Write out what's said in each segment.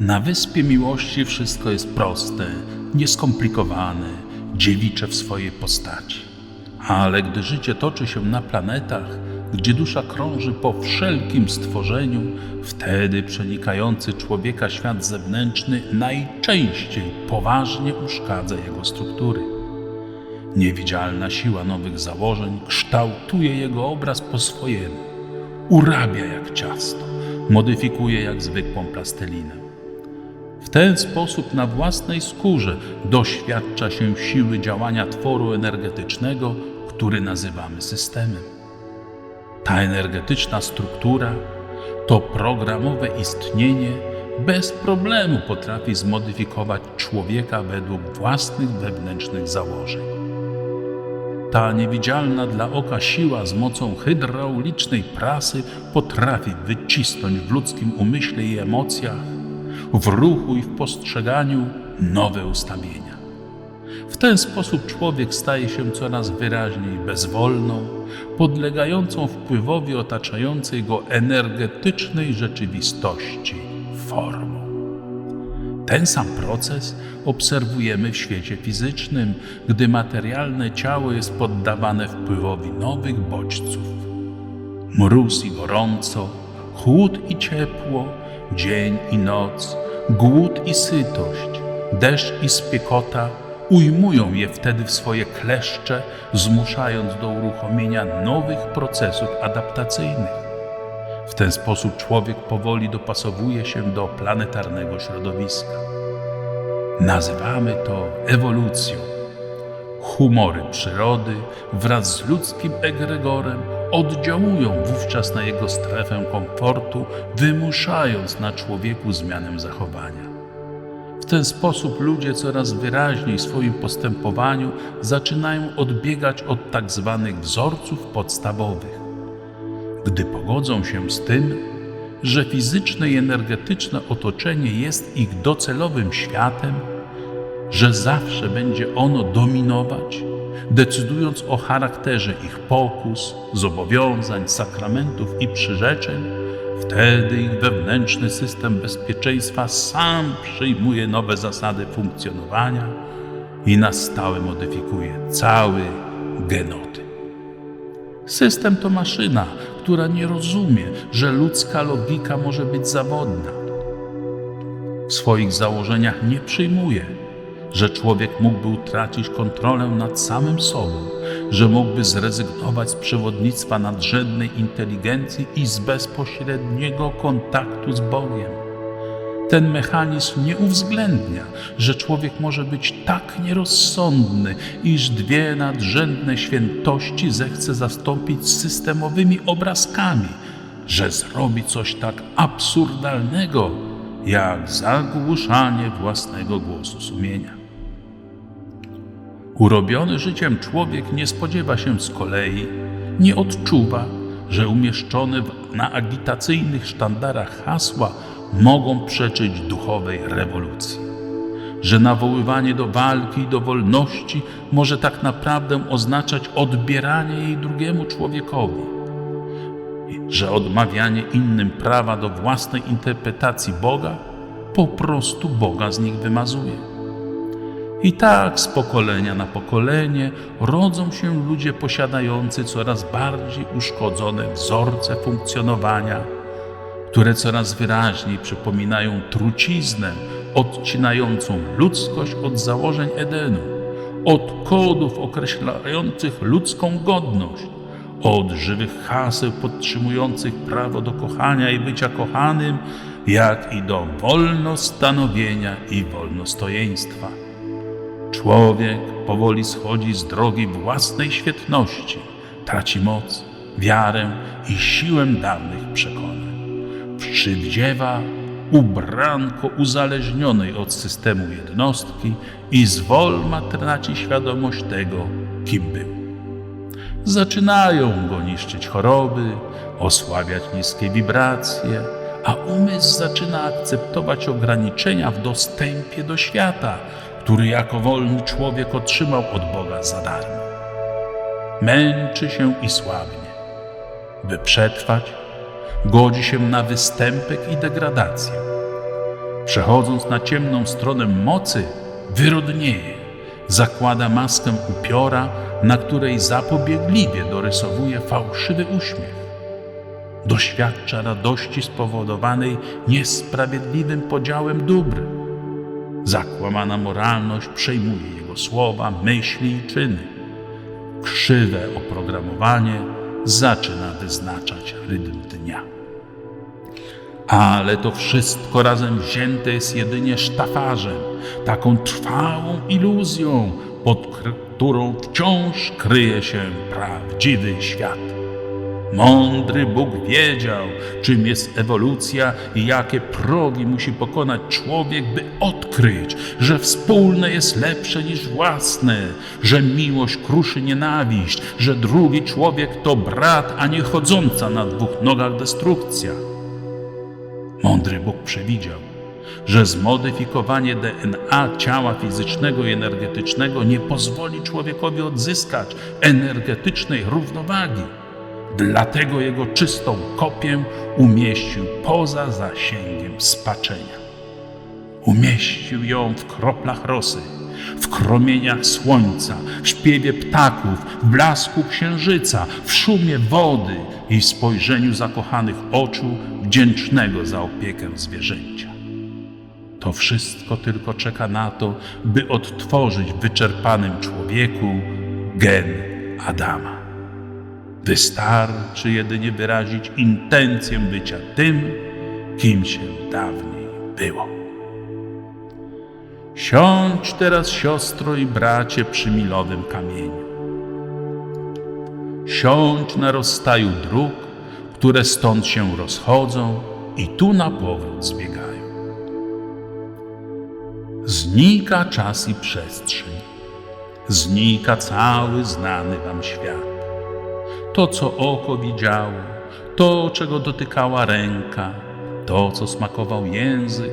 Na wyspie miłości wszystko jest proste, nieskomplikowane, dziewicze w swojej postaci. Ale gdy życie toczy się na planetach, gdzie dusza krąży po wszelkim stworzeniu, wtedy przenikający człowieka świat zewnętrzny najczęściej poważnie uszkadza jego struktury. Niewidzialna siła nowych założeń kształtuje jego obraz po swojemu, urabia jak ciasto, modyfikuje jak zwykłą plastelinę. W ten sposób na własnej skórze doświadcza się siły działania tworu energetycznego, który nazywamy systemem. Ta energetyczna struktura, to programowe istnienie bez problemu potrafi zmodyfikować człowieka według własnych wewnętrznych założeń. Ta niewidzialna dla oka siła z mocą hydraulicznej prasy potrafi wycisnąć w ludzkim umyśle i emocjach, w ruchu i w postrzeganiu nowe ustawienia. W ten sposób człowiek staje się coraz wyraźniej bezwolną, podlegającą wpływowi otaczającej go energetycznej rzeczywistości formą. Ten sam proces obserwujemy w świecie fizycznym, gdy materialne ciało jest poddawane wpływowi nowych bodźców. Mróz i gorąco, chłód i ciepło, dzień i noc, głód i sytość, deszcz i spiekota ujmują je wtedy w swoje kleszcze, zmuszając do uruchomienia nowych procesów adaptacyjnych. W ten sposób człowiek powoli dopasowuje się do planetarnego środowiska. Nazywamy to ewolucją. Humory przyrody wraz z ludzkim egregorem oddziałują wówczas na jego strefę komfortu, wymuszając na człowieku zmianę zachowania. W ten sposób ludzie coraz wyraźniej w swoim postępowaniu zaczynają odbiegać od tak zwanych wzorców podstawowych. Gdy pogodzą się z tym, że fizyczne i energetyczne otoczenie jest ich docelowym światem, że zawsze będzie ono dominować, decydując o charakterze ich pokus, zobowiązań, sakramentów i przyrzeczeń, wtedy ich wewnętrzny system bezpieczeństwa sam przyjmuje nowe zasady funkcjonowania i na stałe modyfikuje cały genotyp. System to maszyna, która nie rozumie, że ludzka logika może być zawodna. W swoich założeniach nie przyjmuje, że człowiek mógłby utracić kontrolę nad samym sobą, że mógłby zrezygnować z przewodnictwa nadrzędnej inteligencji i z bezpośredniego kontaktu z Bogiem. Ten mechanizm nie uwzględnia, że człowiek może być tak nierozsądny, iż dwie nadrzędne świętości zechce zastąpić systemowymi obrazkami, że zrobi coś tak absurdalnego, jak zagłuszanie własnego głosu sumienia. Urobiony życiem człowiek nie spodziewa się z kolei, nie odczuwa, że umieszczone na agitacyjnych sztandarach hasła mogą przeczyć duchowej rewolucji. Że nawoływanie do walki i do wolności może tak naprawdę oznaczać odbieranie jej drugiemu człowiekowi. Że odmawianie innym prawa do własnej interpretacji Boga po prostu Boga z nich wymazuje. I tak z pokolenia na pokolenie rodzą się ludzie posiadający coraz bardziej uszkodzone wzorce funkcjonowania, które coraz wyraźniej przypominają truciznę odcinającą ludzkość od założeń Edenu, od kodów określających ludzką godność, od żywych haseł podtrzymujących prawo do kochania i bycia kochanym, jak i do wolnostanowienia i wolnostojeństwa. Człowiek powoli schodzi z drogi własnej świetności, traci moc, wiarę i siłę dawnych przekonań. Przywdziewa ubranko uzależnionej od systemu jednostki i zwolna traci świadomość tego, kim był. Zaczynają go niszczyć choroby, osłabiać niskie wibracje, a umysł zaczyna akceptować ograniczenia w dostępie do świata, który jako wolny człowiek otrzymał od Boga za darmo. Męczy się i słabnie. By przetrwać, godzi się na występek i degradację. Przechodząc na ciemną stronę mocy, wyrodnieje. Zakłada maskę upiora, na której zapobiegliwie dorysowuje fałszywy uśmiech. Doświadcza radości spowodowanej niesprawiedliwym podziałem dóbr. Zakłamana moralność przejmuje jego słowa, myśli i czyny. Krzywe oprogramowanie zaczyna wyznaczać rytm dnia. Ale to wszystko razem wzięte jest jedynie sztafarzem, taką trwałą iluzją, pod którą wciąż kryje się prawdziwy świat. Mądry Bóg wiedział, czym jest ewolucja i jakie progi musi pokonać człowiek, by odkryć, że wspólne jest lepsze niż własne, że miłość kruszy nienawiść, że drugi człowiek to brat, a nie chodząca na dwóch nogach destrukcja. Mądry Bóg przewidział, że zmodyfikowanie DNA ciała fizycznego i energetycznego nie pozwoli człowiekowi odzyskać energetycznej równowagi. Dlatego jego czystą kopię umieścił poza zasięgiem spaczenia. Umieścił ją w kroplach rosy, w kromieniach słońca, w śpiewie ptaków, w blasku księżyca, w szumie wody i spojrzeniu zakochanych oczu wdzięcznego za opiekę zwierzęcia. To wszystko tylko czeka na to, by odtworzyć w wyczerpanym człowieku gen Adama. Wystarczy jedynie wyrazić intencję bycia tym, kim się dawniej było. Siądź teraz, siostro i bracie, przy milowym kamieniu. Siądź na rozstaju dróg, które stąd się rozchodzą i tu na powrót zbiegają. Znika czas i przestrzeń, znika cały znany wam świat. To, co oko widziało, to, czego dotykała ręka, to, co smakował język,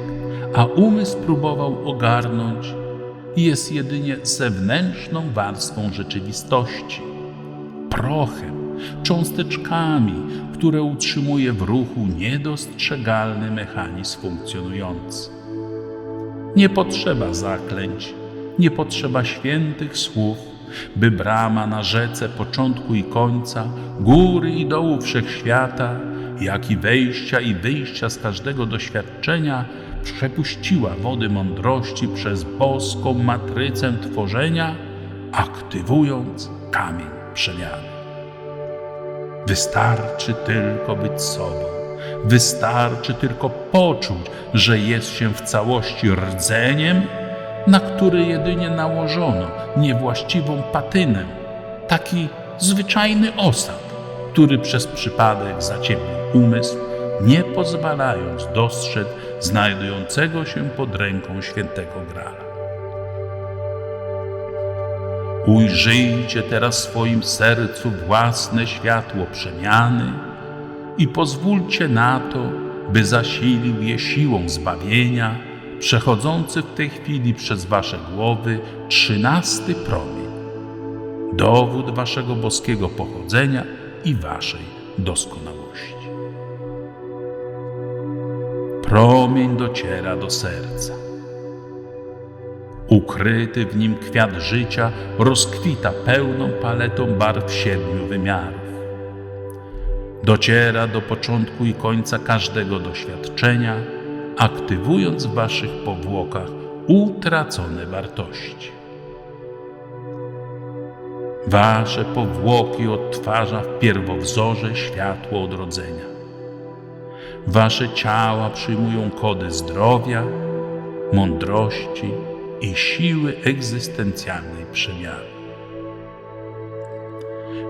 a umysł próbował ogarnąć, jest jedynie zewnętrzną warstwą rzeczywistości, prochem, cząsteczkami, które utrzymuje w ruchu niedostrzegalny mechanizm funkcjonujący. Nie potrzeba zaklęć, nie potrzeba świętych słów, by brama na rzece początku i końca, góry i dołu wszechświata, jak i wejścia i wyjścia z każdego doświadczenia, przepuściła wody mądrości przez boską matrycę tworzenia, aktywując kamień przemiany. Wystarczy tylko być sobą. Wystarczy tylko poczuć, że jest się w całości rdzeniem, na który jedynie nałożono niewłaściwą patynę, taki zwyczajny osad, który przez przypadek zaciemnił umysł, nie pozwalając dostrzec znajdującego się pod ręką świętego Grala. Ujrzyjcie teraz w swoim sercu własne światło przemiany i pozwólcie na to, by zasilił je siłą zbawienia, przechodzący w tej chwili przez wasze głowy trzynasty promień, dowód waszego boskiego pochodzenia i waszej doskonałości. Promień dociera do serca. Ukryty w nim kwiat życia rozkwita pełną paletą barw siedmiu wymiarów. Dociera do początku i końca każdego doświadczenia, aktywując w waszych powłokach utracone wartości. Wasze powłoki odtwarza w pierwowzorze światło odrodzenia. Wasze ciała przyjmują kody zdrowia, mądrości i siły egzystencjalnej przemiany.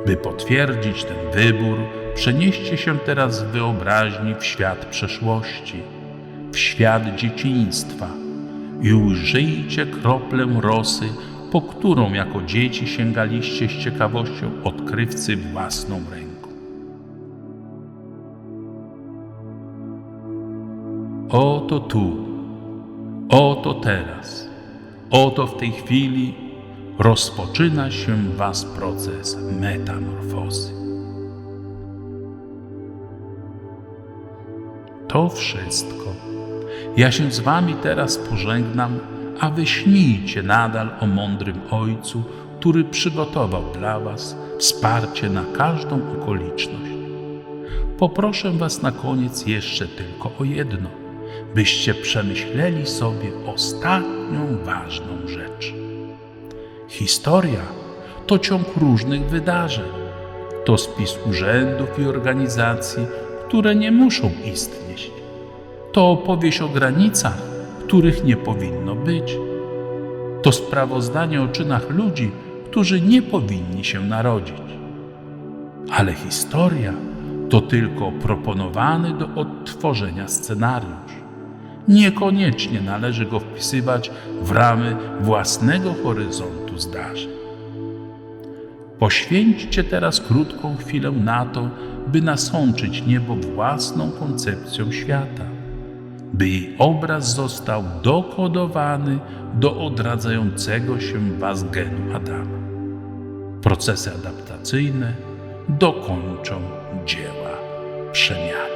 By potwierdzić ten wybór, przenieście się teraz w wyobraźni w świat przeszłości, w świat dzieciństwa i ujrzyjcie kroplę rosy, po którą jako dzieci sięgaliście z ciekawością odkrywcy własną ręką. Oto tu, oto teraz, oto w tej chwili rozpoczyna się w Was proces metamorfozy. To wszystko Ja się z wami teraz pożegnam, a wy śnijcie nadal o mądrym Ojcu, który przygotował dla was wsparcie na każdą okoliczność. Poproszę was na koniec jeszcze tylko o jedno, byście przemyśleli sobie ostatnią ważną rzecz. Historia to ciąg różnych wydarzeń. To spis urzędów i organizacji, które nie muszą istnieć. To opowieść o granicach, których nie powinno być. To sprawozdanie o czynach ludzi, którzy nie powinni się narodzić. Ale historia to tylko proponowany do odtworzenia scenariusz. Niekoniecznie należy go wpisywać w ramy własnego horyzontu zdarzeń. Poświęćcie teraz krótką chwilę na to, by nasączyć niebo własną koncepcją świata, by jej obraz został dokodowany do odradzającego się was genu Adama. Procesy adaptacyjne dokończą dzieła przemiany.